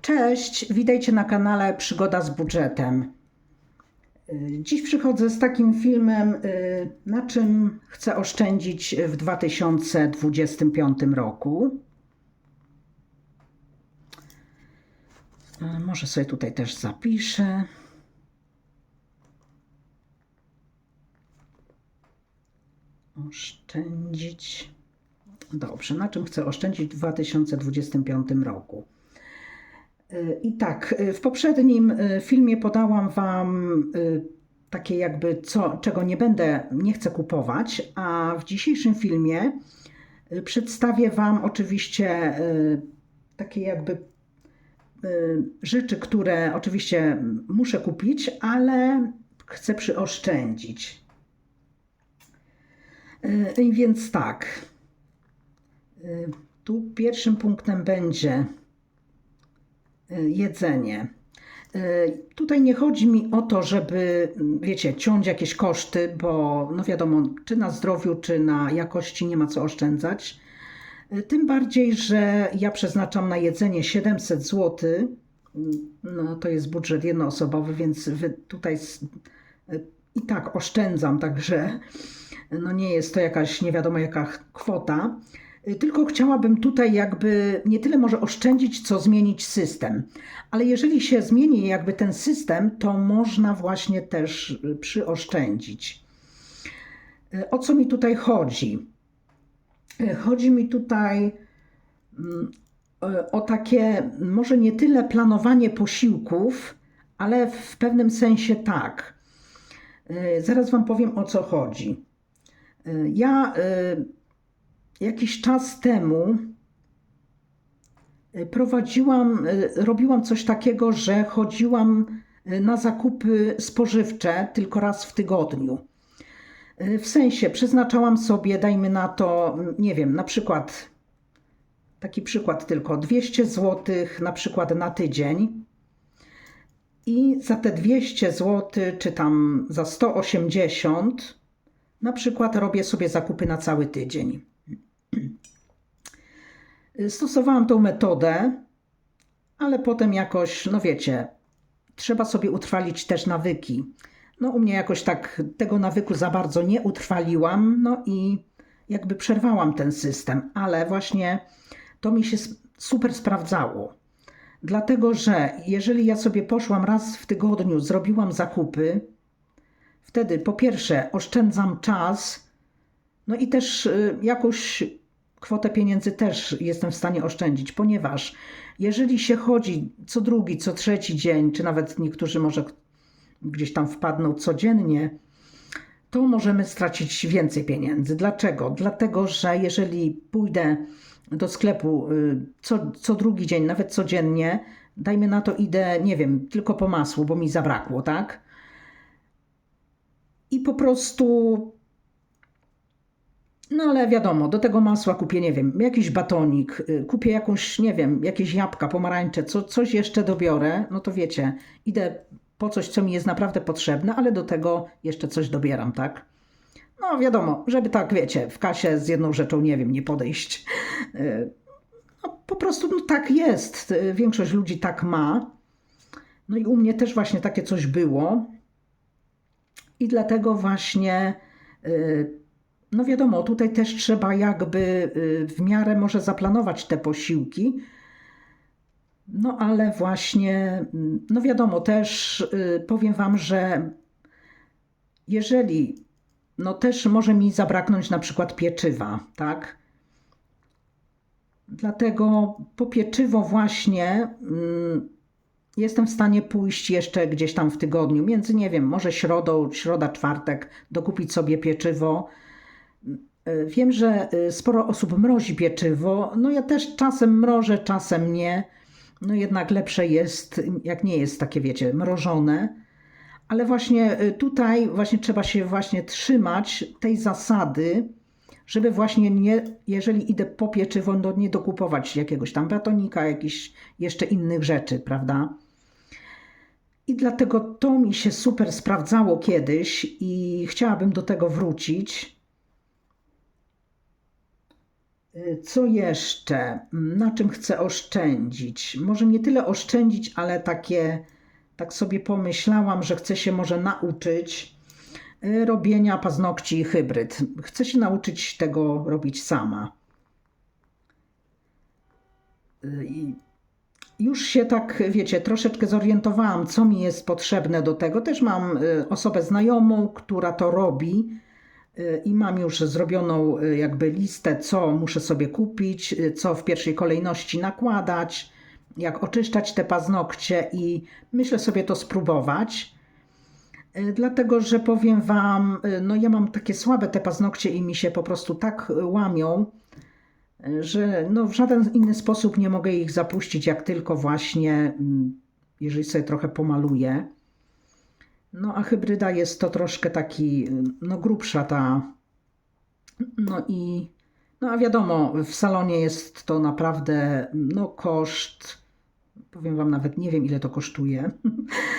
Cześć, witajcie na kanale Przygoda z budżetem. Dziś przychodzę z takim filmem, y, na czym chcę oszczędzić w 2025 roku. Y, Może sobie tutaj też zapiszę. Oszczędzić. Dobrze, na czym chcę oszczędzić w 2025 roku? I tak, y, w poprzednim y, filmie podałam Wam y, takie jakby co, czego nie będę, nie chcę kupować, a w dzisiejszym filmie przedstawię Wam oczywiście takie jakby rzeczy, które oczywiście muszę kupić, ale chcę przyoszczędzić. Więc tak, tu pierwszym punktem będzie jedzenie. Y, Tutaj nie chodzi mi o to, żeby, mm, wiecie, ciąć jakieś koszty, bo no wiadomo, czy na zdrowiu, czy na jakości nie ma co oszczędzać. Y, Tym bardziej, że ja przeznaczam na jedzenie 700 zł. No to jest budżet jednoosobowy, więc tutaj y, i tak oszczędzam, także no nie jest to jakaś nie wiadomo jaka kwota. Y, Tylko chciałabym tutaj jakby nie tyle może oszczędzić, co zmienić system. Ale jeżeli się zmieni jakby ten system, to można właśnie też y, przyoszczędzić. Y, O co mi tutaj chodzi? Chodzi mi tutaj mm, o takie, może nie tyle planowanie posiłków, ale w pewnym sensie tak. Zaraz Wam powiem o co chodzi. Ja jakiś czas temu y, prowadziłam, y, robiłam coś takiego, że chodziłam y, na zakupy spożywcze tylko raz w tygodniu. W sensie przeznaczałam sobie, dajmy na to, nie wiem, na przykład, taki przykład tylko, 200 zł na przykład na tydzień. I za te 200 zł, czy tam za 180, na przykład robię sobie zakupy na cały tydzień. Stosowałam tą metodę, ale potem jakoś, no wiecie, trzeba sobie utrwalić też nawyki. No u mnie jakoś tak tego nawyku za bardzo nie utrwaliłam, no i jakby przerwałam ten system, ale właśnie to mi się super sprawdzało. Dlatego, że jeżeli ja sobie poszłam raz w tygodniu, zrobiłam zakupy, wtedy po pierwsze oszczędzam czas, no i też y, jakąś kwotę pieniędzy też jestem w stanie oszczędzić, ponieważ jeżeli się chodzi co drugi, co trzeci dzień, czy nawet niektórzy może gdzieś tam wpadną codziennie, to możemy stracić więcej pieniędzy. Dlaczego? Dlatego, że jeżeli pójdę do sklepu y, co, co drugi dzień, nawet codziennie, dajmy na to idę, nie wiem, tylko po masło, bo mi zabrakło, tak? I po prostu no ale wiadomo, do tego masła kupię, nie wiem, jakiś batonik, y, kupię jakąś, nie wiem, jakieś jabłka, pomarańcze, co, coś jeszcze dobiorę, no to wiecie, idę po coś, co mi jest naprawdę potrzebne, ale do tego jeszcze coś dobieram, tak? No wiadomo, żeby tak, wiecie, w kasie z jedną rzeczą, nie wiem, nie podejść. Y, No po prostu no, tak jest. Y, Większość ludzi tak ma. No i u mnie też właśnie takie coś było. I dlatego właśnie no wiadomo, tutaj też trzeba jakby y, w miarę może zaplanować te posiłki. No ale właśnie, mm, no wiadomo, też y, powiem Wam, że jeżeli, no też może mi zabraknąć na przykład pieczywa, tak? Dlatego po pieczywo właśnie mm, jestem w stanie pójść jeszcze gdzieś tam w tygodniu, między, nie wiem, może środą, środa, czwartek, dokupić sobie pieczywo. Wiem, że y, sporo osób mrozi pieczywo. No ja też czasem mrożę, czasem nie. No jednak lepsze jest, jak nie jest takie, wiecie, mrożone. Ale właśnie y, tutaj właśnie trzeba się właśnie trzymać tej zasady, żeby właśnie nie, jeżeli idę po pieczywo, no nie dokupować jakiegoś tam batonika, jakichś jeszcze innych rzeczy, prawda? I dlatego to mi się super sprawdzało kiedyś i chciałabym do tego wrócić. Co jeszcze? Na czym chcę oszczędzić? Może nie tyle oszczędzić, ale takie, tak sobie pomyślałam, że chcę się może nauczyć y, robienia paznokci hybryd. Chcę się nauczyć tego robić sama. Y, I już się tak, wiecie, troszeczkę zorientowałam, co mi jest potrzebne do tego. Też mam y, osobę znajomą, która to robi i mam już zrobioną y, jakby listę, co muszę sobie kupić, y, co w pierwszej kolejności nakładać, jak oczyszczać te paznokcie i myślę sobie to spróbować. Y, Dlatego, że powiem Wam, y, no ja mam takie słabe te paznokcie i mi się po prostu tak łamią, że no w żaden inny sposób nie mogę ich zapuścić, jak tylko właśnie, mm, jeżeli sobie trochę pomaluję. No a hybryda jest to troszkę taki, no grubsza ta. No i, no a wiadomo, w salonie jest to naprawdę, no koszt, powiem Wam nawet nie wiem ile to kosztuje,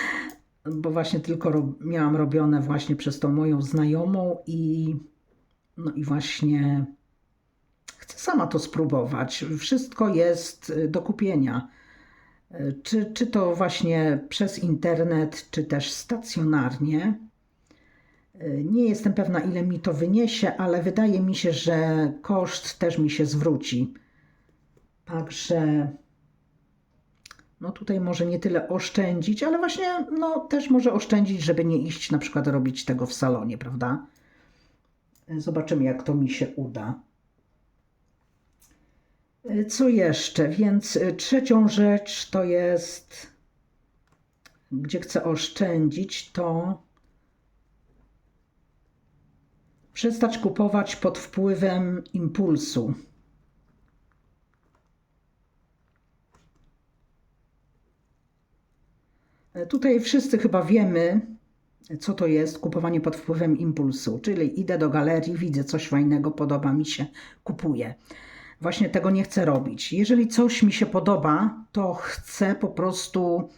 bo właśnie tylko miałam robione właśnie przez tą moją znajomą i, no i właśnie chcę sama to spróbować. Wszystko jest do kupienia. Czy, czy to właśnie przez internet, czy też stacjonarnie. Nie jestem pewna, ile mi to wyniesie, ale wydaje mi się, że koszt też mi się zwróci. Także no tutaj może nie tyle oszczędzić, ale właśnie no też może oszczędzić, żeby nie iść na przykład robić tego w salonie, prawda? Zobaczymy, jak to mi się uda. Co jeszcze? Więc y, trzecią rzecz to jest, gdzie chcę oszczędzić, to przestać kupować pod wpływem impulsu. E, Tutaj wszyscy chyba wiemy, co to jest kupowanie pod wpływem impulsu. Czyli idę do galerii, widzę coś fajnego, podoba mi się, kupuję właśnie tego nie chcę robić. Jeżeli coś mi się podoba, to chcę po prostu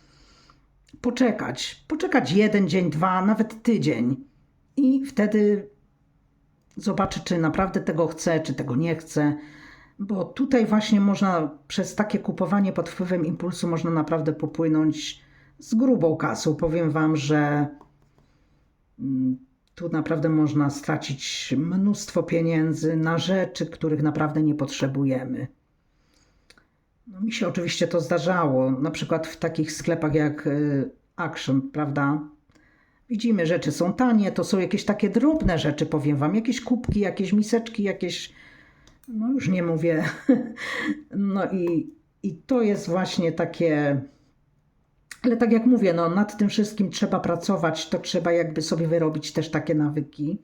poczekać. Poczekać jeden dzień, dwa, nawet tydzień. I wtedy zobaczę, czy naprawdę tego chcę, czy tego nie chcę. Bo tutaj właśnie można przez takie kupowanie pod wpływem impulsu można naprawdę popłynąć z grubą kasą. Powiem Wam, że mm, tu naprawdę można stracić mnóstwo pieniędzy na rzeczy, których naprawdę nie potrzebujemy. No, mi się oczywiście to zdarzało, na przykład w takich sklepach jak y, Action, prawda? Widzimy, rzeczy są tanie, to są jakieś takie drobne rzeczy, powiem Wam, jakieś kubki, jakieś miseczki, jakieś, no już nie mówię. No i, i to jest właśnie takie ale tak jak mówię, no, nad tym wszystkim trzeba pracować, to trzeba jakby sobie wyrobić też takie nawyki.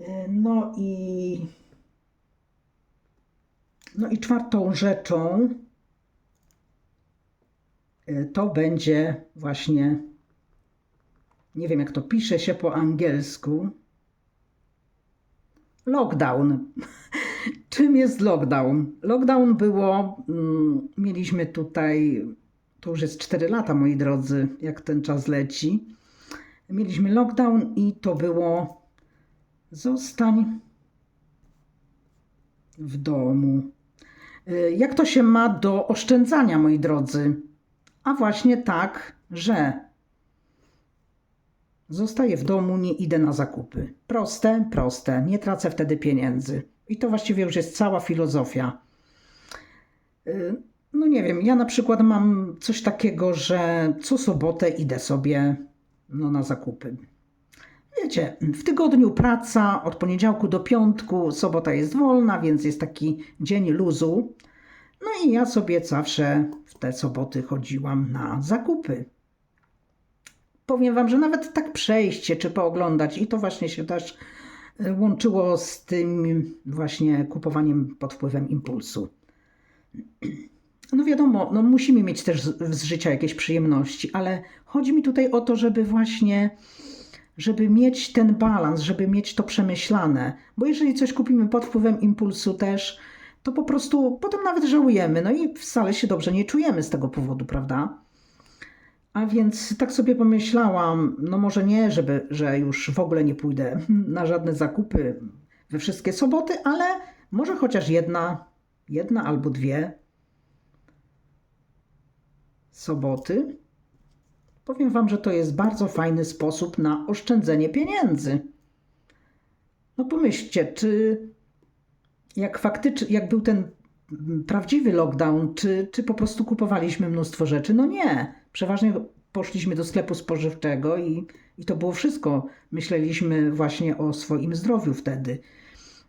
Y, No i, no i czwartą rzeczą y, to będzie właśnie, nie wiem jak to pisze się po angielsku, lockdown. Czym jest lockdown? Lockdown było, mm, mieliśmy tutaj to już jest 4 lata, moi drodzy, jak ten czas leci. Mieliśmy lockdown i to było zostań w domu. Y, Jak to się ma do oszczędzania, moi drodzy? A właśnie tak, że zostaję w domu, nie idę na zakupy. Proste, proste, nie tracę wtedy pieniędzy. I to właściwie już jest cała filozofia. No nie wiem, ja na przykład mam coś takiego, że co sobotę idę sobie no, na zakupy. Wiecie, w tygodniu praca od poniedziałku do piątku, sobota jest wolna, więc jest taki dzień luzu. No i ja sobie zawsze w te soboty chodziłam na zakupy. Powiem Wam, że nawet tak przejść się czy pooglądać i to właśnie się też e, łączyło z tym właśnie kupowaniem pod wpływem impulsu. No wiadomo, no musimy mieć też z, życia jakieś przyjemności, ale chodzi mi tutaj o to, żeby właśnie, żeby mieć ten balans, żeby mieć to przemyślane. Bo jeżeli coś kupimy pod wpływem impulsu też, to po prostu potem nawet żałujemy. No i wcale się dobrze nie czujemy z tego powodu, prawda? A więc tak sobie pomyślałam, no może nie, żeby, że już w ogóle nie pójdę na żadne zakupy we wszystkie soboty, ale Może chociaż jedna, jedna albo dwie soboty. Powiem Wam, że to jest bardzo fajny sposób na oszczędzenie pieniędzy. No pomyślcie, czy jak faktycznie, jak był ten prawdziwy lockdown, czy, czy po prostu kupowaliśmy mnóstwo rzeczy? No nie. Przeważnie poszliśmy do sklepu spożywczego i, i to było wszystko. Myśleliśmy właśnie o swoim zdrowiu wtedy.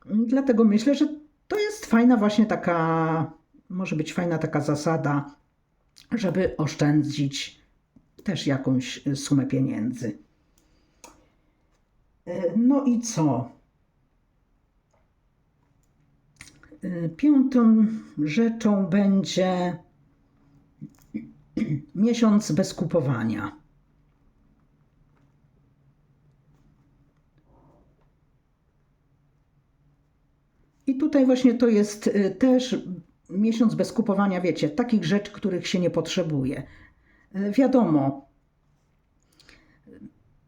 Dlatego myślę, że to jest fajna właśnie taka, może być fajna taka zasada, żeby oszczędzić też jakąś sumę pieniędzy. E, No i co? E, Piątą rzeczą będzie miesiąc bez kupowania. I tutaj właśnie to jest y, też miesiąc bez kupowania, wiecie, takich rzeczy, których się nie potrzebuje. Y, Wiadomo,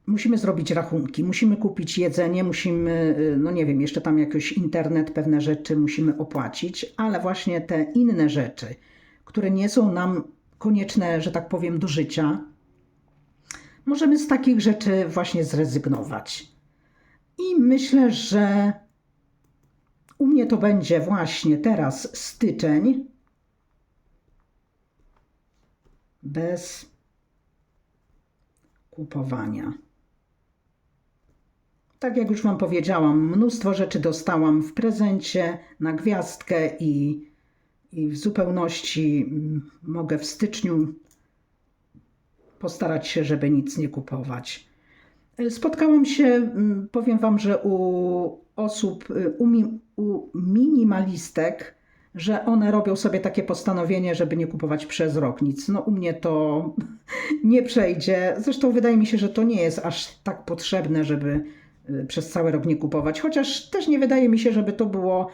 musimy zrobić rachunki, musimy kupić jedzenie, musimy, y, no nie wiem, jeszcze tam jakiś internet, pewne rzeczy musimy opłacić, ale właśnie te inne rzeczy, które nie są nam konieczne, że tak powiem, do życia, możemy z takich rzeczy właśnie zrezygnować. I myślę, że u mnie to będzie właśnie teraz styczeń. Bez kupowania. Tak jak już Wam powiedziałam, mnóstwo rzeczy dostałam w prezencie na gwiazdkę i, i w zupełności mm, mogę w styczniu postarać się, żeby nic nie kupować. Spotkałam się, mm, powiem Wam, że u osób, y, u, mi, u minimalistek, że one robią sobie takie postanowienie, żeby nie kupować przez rok nic. No u mnie to nie przejdzie. Zresztą wydaje mi się, że to nie jest aż tak potrzebne, żeby y, przez cały rok nie kupować. Chociaż też nie wydaje mi się, żeby to było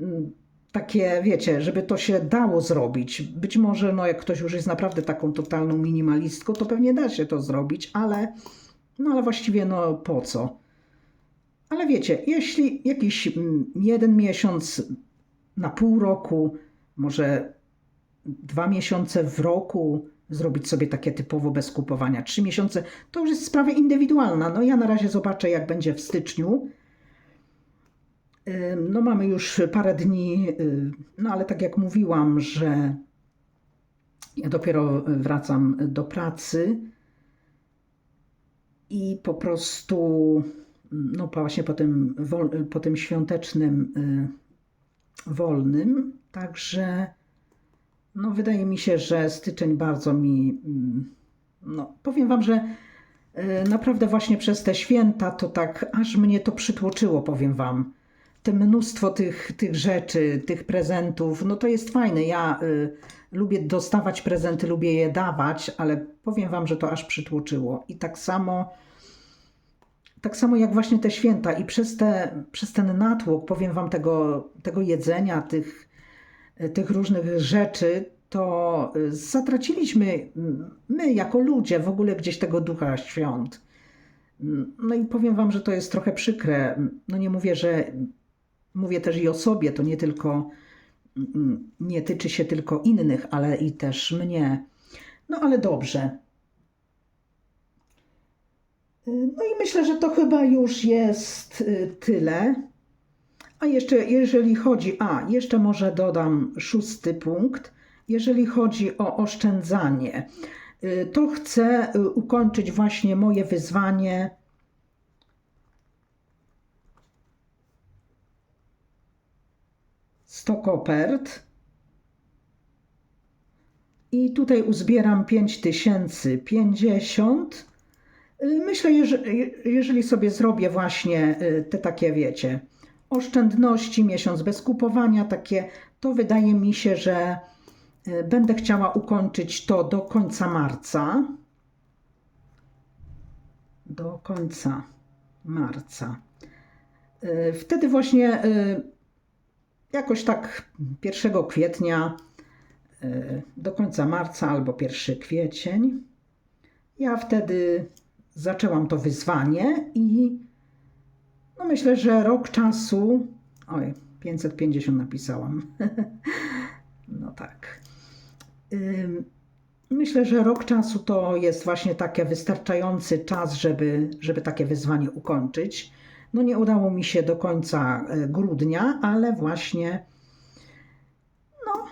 mm, takie, wiecie, żeby to się dało zrobić. Być może, no jak ktoś już jest naprawdę taką totalną minimalistką, to pewnie da się to zrobić, ale no ale właściwie no po co? Ale wiecie, jeśli jakiś mm, jeden miesiąc na pół roku, może dwa miesiące w roku zrobić sobie takie typowo bez kupowania, trzy miesiące, to już jest sprawa indywidualna. No ja na razie zobaczę, jak będzie w styczniu. No mamy już parę dni, y, no ale tak jak mówiłam, że ja dopiero wracam do pracy i po prostu, no właśnie po tym, po tym świątecznym y, wolnym, także no wydaje mi się, że styczeń bardzo mi, mm, no powiem Wam, że y, naprawdę właśnie przez te święta to tak aż mnie to przytłoczyło, powiem Wam. Te mnóstwo tych, tych rzeczy, tych prezentów, no to jest fajne. Ja y, lubię dostawać prezenty, lubię je dawać, ale powiem Wam, że to aż przytłoczyło. I tak samo, tak samo jak właśnie te święta i przez, te, przez ten natłok, powiem Wam, tego, tego jedzenia, tych, tych różnych rzeczy, to y, zatraciliśmy my jako ludzie w ogóle gdzieś tego ducha świąt. No i powiem Wam, że to jest trochę przykre. No nie mówię, że mówię też i o sobie, to nie tylko nie tyczy się tylko innych, ale i też mnie. No ale dobrze. No i myślę, że to chyba już jest y, tyle. A jeszcze, jeżeli chodzi, a jeszcze może dodam szósty punkt. Jeżeli chodzi o oszczędzanie, y, to chcę y, ukończyć właśnie moje wyzwanie. Sto kopert. I tutaj uzbieram 5050. Y, Myślę, jeżeli, sobie zrobię właśnie y, te takie, wiecie, oszczędności, miesiąc bez kupowania, takie, to wydaje mi się, że y, będę chciała ukończyć to do końca marca. Do końca marca. Y, Wtedy właśnie jakoś tak 1 kwietnia do końca marca albo 1 kwiecień. Ja wtedy zaczęłam to wyzwanie i no myślę, że rok czasu, oj, 550 napisałam. no tak. Myślę, że rok czasu to jest właśnie taki wystarczający czas, żeby, żeby takie wyzwanie ukończyć. No nie udało mi się do końca e, grudnia, ale właśnie no,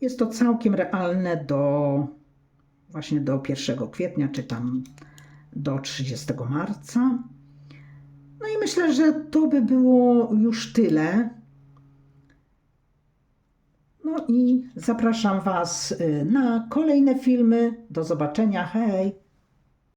jest to całkiem realne do właśnie do 1 kwietnia, czy tam do 30 marca. No i myślę, że to by było już tyle. No i zapraszam Was y, na kolejne filmy. Do zobaczenia. Hej!